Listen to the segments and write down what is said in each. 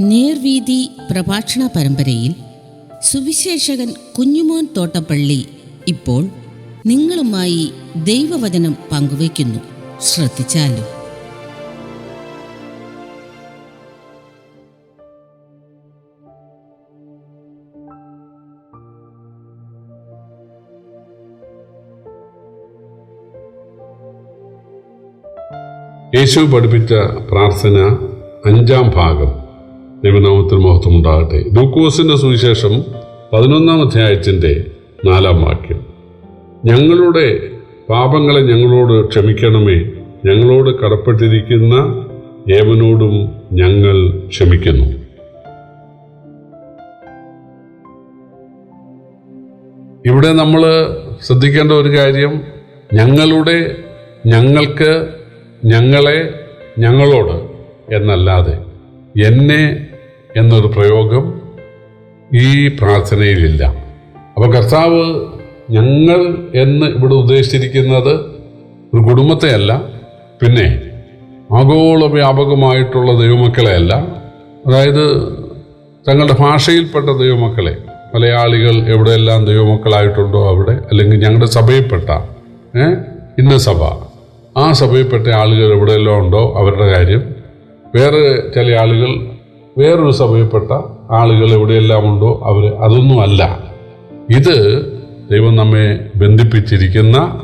നേർവീതി പ്രഭാഷണ പരമ്പരയിൽ സുവിശേഷകൻ കുഞ്ഞുമോൻ തോട്ടപ്പള്ളി ഇപ്പോൾ നിങ്ങളുമായി ദൈവവചനം പങ്കുവയ്ക്കുന്നു. ശ്രദ്ധിച്ചാലും? യേശു പഠിപ്പിച്ച പ്രാർത്ഥന അഞ്ചാം ഭാഗം. ദൈവനാമത്തിൽ മഹത്വം ഉണ്ടാകട്ടെ ലൂക്കോസിന്റെ സുവിശേഷം പതിനൊന്നാം അധ്യായത്തിന്റെ നാലാം വാക്യം. ഞങ്ങളുടെ പാപങ്ങളെ ഞങ്ങളോട് ക്ഷമിക്കണമേ. ഞങ്ങളോട് കടപ്പെട്ടിരിക്കുന്ന ഏവനോടും ഞങ്ങൾ ക്ഷമിക്കുന്നു. ഇവിടെ നമ്മൾ ശ്രദ്ധിക്കേണ്ട ഒരു കാര്യം ഞങ്ങളുടെ ഞങ്ങൾക്ക് ഞങ്ങളെ ഞങ്ങളോട് എന്നല്ലാതെ എന്നെ എന്നൊരു പ്രയോഗം ഈ പ്രാർത്ഥനയിലില്ല. അപ്പോൾ കർത്താവ് ഞങ്ങൾ എന്ന് ഇവിടെ ഉദ്ദേശിച്ചിരിക്കുന്നത് ഒരു കുടുംബത്തെയല്ല പിന്നെ ആഗോള വ്യാപകമായിട്ടുള്ള ദൈവമക്കളെയല്ല അതായത് തങ്ങളുടെ ഭാഷയിൽപ്പെട്ട ദൈവമക്കളെ മലയാളികൾ എവിടെയെല്ലാം ദൈവമക്കളായിട്ടുണ്ടോ അവിടെ അല്ലെങ്കിൽ ഞങ്ങളുടെ സഭയിൽപ്പെട്ട ഇന്ന സഭ ആ സഭയിൽപ്പെട്ട ആളുകൾ എവിടെയെല്ലാം ഉണ്ടോ അവരുടെ കാര്യം വേറെ ചില ആളുകൾ വേറൊരു സഭയിൽപ്പെട്ട ആളുകൾ എവിടെയെല്ലാം ഉണ്ടോ അവർ അതൊന്നുമല്ല ഇത് ദൈവം നമ്മെ ബന്ധിപ്പിച്ചിരിക്കുന്ന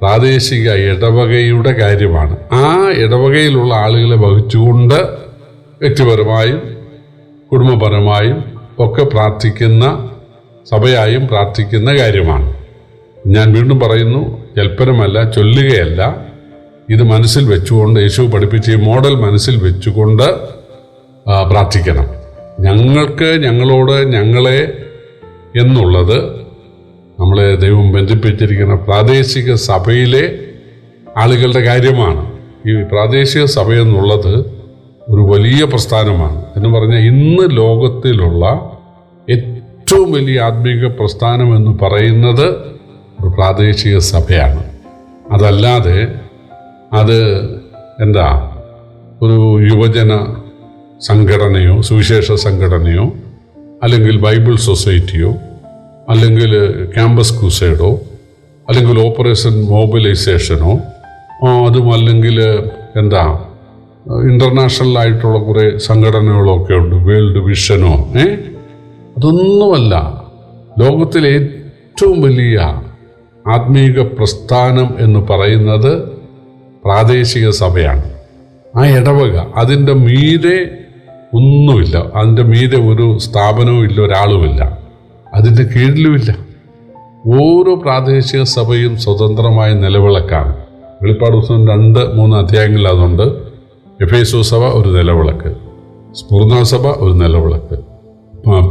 പ്രാദേശിക ഇടവകയുടെ കാര്യമാണ്. ആ ഇടവകയിലുള്ള ആളുകളെ വഹിച്ചുകൊണ്ട് വ്യക്തിപരമായും കുടുംബപരമായും ഒക്കെ പ്രാർത്ഥിക്കുന്ന സഭയായും പ്രാർത്ഥിക്കുന്ന കാര്യമാണ്. ഞാൻ വീണ്ടും പറയുന്നു ജൽപ്പനമല്ല ചൊല്ലുകയല്ല. ഇത് മനസ്സിൽ വെച്ചുകൊണ്ട് യേശു പഠിപ്പിച്ച ഈ മോഡൽ മനസ്സിൽ വെച്ചുകൊണ്ട് പ്രാർത്ഥിക്കണം. ഞങ്ങൾക്ക് ഞങ്ങളോട് ഞങ്ങളെ എന്നുള്ളത് നമ്മളെ ദൈവം ബന്ധിപ്പിച്ചിരിക്കുന്ന പ്രാദേശിക സഭയിലെ ആളുകളുടെ കാര്യമാണ്. ഈ പ്രാദേശിക സഭ എന്നുള്ളത് ഒരു വലിയ പ്രസ്ഥാനമാണ്. എന്ന് പറഞ്ഞാൽ ഇന്ന് ലോകത്തിലുള്ള ഏറ്റവും വലിയ ആത്മീക പ്രസ്ഥാനം എന്ന് പറയുന്നത് ഒരു പ്രാദേശിക സഭയാണ്. അതല്ലാതെ അത് എന്താ? ഒരു യുവജന സംഘടനയോ സുവിശേഷ സംഘടനയോ അല്ലെങ്കിൽ ബൈബിൾ സൊസൈറ്റിയോ അല്ലെങ്കിൽ ക്യാമ്പസ് ക്രൂസൈഡോ അല്ലെങ്കിൽ ഓപ്പറേഷൻ മൊബിലൈസേഷനോ അതും അല്ലെങ്കിൽ എന്താ ഇന്റർനാഷണൽ ആയിട്ടുള്ള കുറേ സംഘടനകളൊക്കെ ഉണ്ട് വേൾഡ് വിഷനോ ഏ? അതൊന്നുമല്ല. ലോകത്തിലെ ഏറ്റവും വലിയ ആത്മീക പ്രസ്ഥാനം എന്ന് പറയുന്നത് പ്രാദേശിക സഭയാണ്. ആ ഇടവക അതിന്റെ മീതെ ഒന്നുമില്ല. അതിന്റെ മീതെ ഒരു സ്ഥാപനവും ഇല്ല ഒരാളുമില്ല. അതിന്റെ കീഴിലുമില്ല. ഓരോ പ്രാദേശിക സഭയും സ്വതന്ത്രമായ നിലവിളക്കാണ്. വെളിപ്പാട് ദിവസം രണ്ട് മൂന്ന് അധ്യായങ്ങളിൽ അതുണ്ട് എഫേസോ സഭ ഒരു നിലവിളക്ക്. സ്ഫൂർണ സഭ ഒരു നിലവിളക്ക്.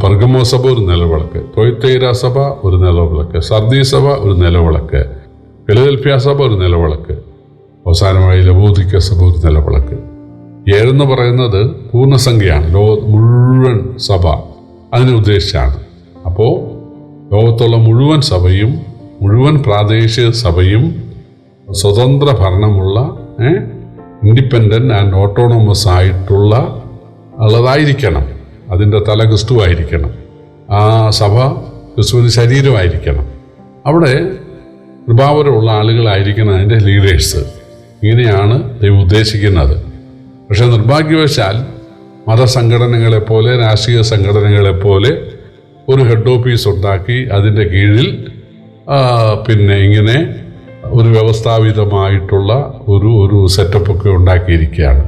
പെർഗമോ സഭ ഒരു നിലവിളക്ക്. തൊയ്ത്തൈര സഭ ഒരു നിലവിളക്ക്. സർദി സഭ ഒരു നിലവിളക്ക്. ഫിലദൽഫിയ സഭ ഒരു നിലവിളക്ക്. അവസാനമായി ലബോധിക്ക സഭ ഒരു നിലവിളക്ക്. ഏഴെന്ന് പറയുന്നത് പൂർണസംഖ്യയാണ്. ലോക മുഴുവൻ സഭ അതിനെ ഉദ്ദേശിച്ചാണ്. അപ്പോൾ ലോകത്തുള്ള മുഴുവൻ സഭയും മുഴുവൻ പ്രാദേശിക സഭയും സ്വതന്ത്ര ഭരണമുള്ള ഇൻഡിപെൻഡന്റ് ആൻഡ് ഓട്ടോണമസ് ആയിട്ടുള്ള ഉള്ളതായിരിക്കണം. അതിന്റെ തല ക്രിസ്തുവായിരിക്കണം. ആ സഭ ക്രിസ്തുവിന് ശരീരമായിരിക്കണം. അവിടെ കൃപാവരമുള്ള ആളുകളായിരിക്കണം അതിന്റെ ലീഡേഴ്സ്. ഇങ്ങനെയാണ് ദൈവം ഉദ്ദേശിക്കുന്നത്. പക്ഷെ നിർഭാഗ്യവശാൽ മതസംഘടനകളെപ്പോലെ രാഷ്ട്രീയ സംഘടനകളെ പോലെ ഒരു ഹെഡ് ഓഫീസ് ഉണ്ടാക്കി അതിന്റെ കീഴിൽ പിന്നെ ഇങ്ങനെ ഒരു വ്യവസ്ഥാപിതമായിട്ടുള്ള ഒരു ഒരു സെറ്റപ്പൊക്കെ ഉണ്ടാക്കിയിരിക്കുകയാണ്.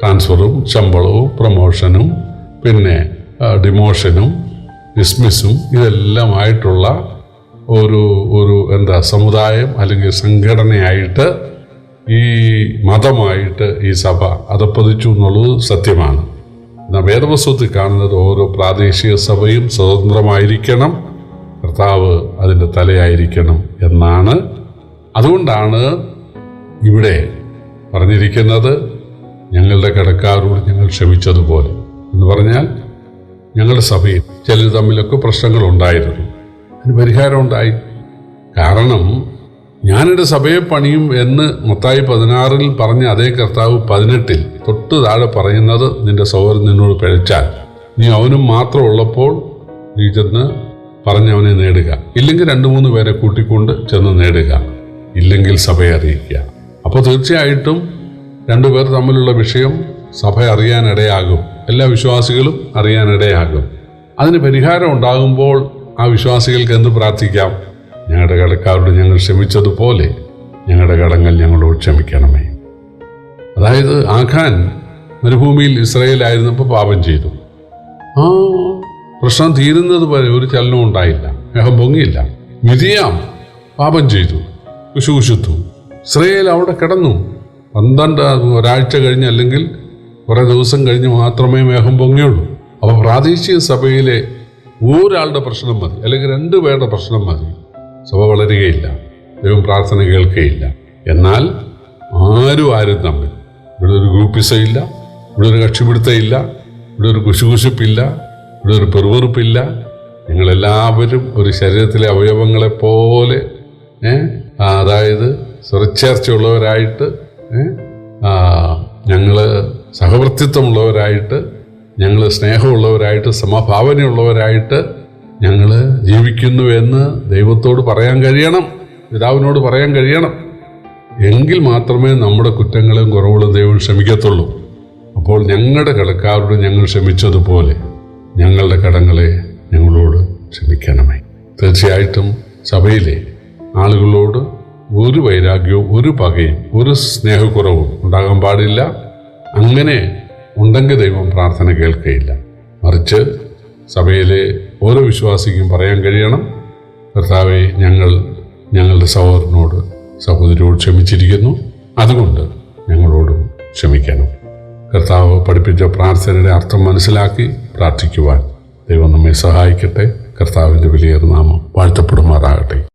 ട്രാൻസ്ഫറും ശമ്പളവും പ്രൊമോഷനും പിന്നെ ഡിമോഷനും ഡിസ്മിസും ഇതെല്ലാമായിട്ടുള്ള ഒരു ഒരു എന്താ സമുദായം അല്ലെങ്കിൽ സംഘടനയായിട്ട് ഈ മതമായിട്ട് ഈ സഭ അതപ്പതിച്ചു എന്നുള്ളത് സത്യമാണ്. എന്നാൽ വേദവസ്തുത്തിൽ കാണുന്നത് ഓരോ പ്രാദേശിക സഭയും സ്വതന്ത്രമായിരിക്കണം കർത്താവ് അതിന്റെ തലയായിരിക്കണം എന്നാണ്. അതുകൊണ്ടാണ് ഇവിടെ പറഞ്ഞിരിക്കുന്നത് ഞങ്ങളുടെ കടക്കാരോട് ഞങ്ങൾ ക്ഷമിച്ചതുപോലെ എന്ന് പറഞ്ഞാൽ ഞങ്ങളുടെ സഭയിൽ ചിലർ തമ്മിലൊക്കെ പ്രശ്നങ്ങളുണ്ടായിരുന്നു. അതിന് പരിഹാരം ഉണ്ടായി. കാരണം ഞാനെന്റെ സഭയെ പണിയും എന്ന് മത്തായി പതിനാറിൽ പറഞ്ഞ അതേ കർത്താവ് പതിനെട്ടിൽ തൊട്ട് താഴെ പറയുന്നത് നിന്റെ സഹോദരൻ നിന്നോട് പിഴച്ചാൽ. നീ അവനും മാത്രം ഉള്ളപ്പോൾ നീ ചെന്ന് പറഞ്ഞവനെ നേടുക. ഇല്ലെങ്കിൽ രണ്ട് മൂന്ന് പേരെ കൂട്ടിക്കൊണ്ട് ചെന്ന് നേടുക. ഇല്ലെങ്കിൽ സഭയെ അറിയിക്കുക. അപ്പോൾ തീർച്ചയായിട്ടും രണ്ടുപേർ തമ്മിലുള്ള വിഷയം സഭ അറിയാനിടയാകും. എല്ലാ വിശ്വാസികളും അറിയാനിടയാകും. അതിന് പരിഹാരം ഉണ്ടാകുമ്പോൾ ആ വിശ്വാസികൾക്ക് എന്ത് പ്രാർത്ഥിക്കാം? ഞങ്ങളുടെ കടക്കാരോട് ഞങ്ങൾ ക്ഷമിച്ചതുപോലെ ഞങ്ങളുടെ കടങ്ങൾ ഞങ്ങളോട് ക്ഷമിക്കണമേ. അതായത് ആഖാൻ മരുഭൂമിയിൽ ഇസ്രയേലായിരുന്നപ്പോൾ പാപം ചെയ്തു. ആ പ്രശ്നം തീരുന്നത് വരെ ഒരു ചലനവും ഉണ്ടായില്ല. മേഘം പൊങ്ങിയില്ല. മിതിയാം പാപം ചെയ്തു. കുശുകുശുത്തു. ഇസ്രയേൽ അവിടെ കിടന്നു. പന്ത്രണ്ട് ഒരാഴ്ച കഴിഞ്ഞ് അല്ലെങ്കിൽ കുറേ ദിവസം കഴിഞ്ഞ് മാത്രമേ മേഘം പൊങ്ങിയുള്ളൂ. അപ്പോൾ പ്രാദേശിക സഭയിലെ ഒരാളുടെ പ്രശ്നം മതി. അല്ലെങ്കിൽ രണ്ട് പേരുടെ പ്രശ്നം മതി. സഭ വളരുകയില്ല ദൈവം പ്രാർത്ഥന കേൾക്കുകയില്ല എന്നാൽ ആരും ആരും തമ്മിൽ. ഇവിടെ ഒരു ഗ്രൂപ്പിസം ഇല്ല ഇവിടെ ഒരു കക്ഷിപിടുത്തമില്ല ഇവിടെ ഒരു കുശുകുശുപ്പില്ല ഇവിടെ ഒരു പെറുവെറുപ്പില്ല നിങ്ങളെല്ലാവരും ഒരു ശരീരത്തിലെ അവയവങ്ങളെ പോലെ അതായത് സ്വരച്ചേർച്ചയുള്ളവരായിട്ട് ഞങ്ങൾ സഹവർത്തിത്വമുള്ളവരായിട്ട് ഞങ്ങൾ സ്നേഹമുള്ളവരായിട്ട് സമഭാവനയുള്ളവരായിട്ട് ഞങ്ങൾ ജീവിക്കുന്നു എന്ന് ദൈവത്തോട് പറയാൻ കഴിയണം. പിതാവിനോട് പറയാൻ കഴിയണം. എങ്കിൽ മാത്രമേ നമ്മുടെ കുറ്റങ്ങളും കുറവുകളും ദൈവം ക്ഷമിക്കത്തുള്ളൂ. അപ്പോൾ ഞങ്ങളുടെ കടക്കാരോട് ഞങ്ങൾ ക്ഷമിച്ചതുപോലെ ഞങ്ങളുടെ കടങ്ങളെ ഞങ്ങളോട് ക്ഷമിക്കണമേ. തീർച്ചയായിട്ടും സഭയിലെ ആളുകളോട് ഒരു വൈരാഗ്യവും ഒരു പകയും ഒരു സ്നേഹക്കുറവും ഉണ്ടാകാൻ പാടില്ല. അങ്ങനെ ഉണ്ടെങ്കിൽ ദൈവം പ്രാർത്ഥന കേൾക്കുകയില്ല മറിച്ച് സഭയിലെ ഓരോ വിശ്വാസിക്കും പറയാൻ കഴിയണം. കർത്താവെ ഞങ്ങൾ ഞങ്ങളുടെ സഹോദരനോട് സഹോദരിയോട് ക്ഷമിച്ചിരിക്കുന്നു. അതുകൊണ്ട് ഞങ്ങളോടും ക്ഷമിക്കണം. കർത്താവ് പഠിപ്പിച്ച പ്രാർത്ഥനയുടെ അർത്ഥം മനസ്സിലാക്കി പ്രാർത്ഥിക്കുവാൻ ദൈവം നമ്മെ സഹായിക്കട്ടെ. കർത്താവിന്റെ വിലയേറുന്ന നാമം വാഴ്ത്തപ്പെടുമാറാകട്ടെ.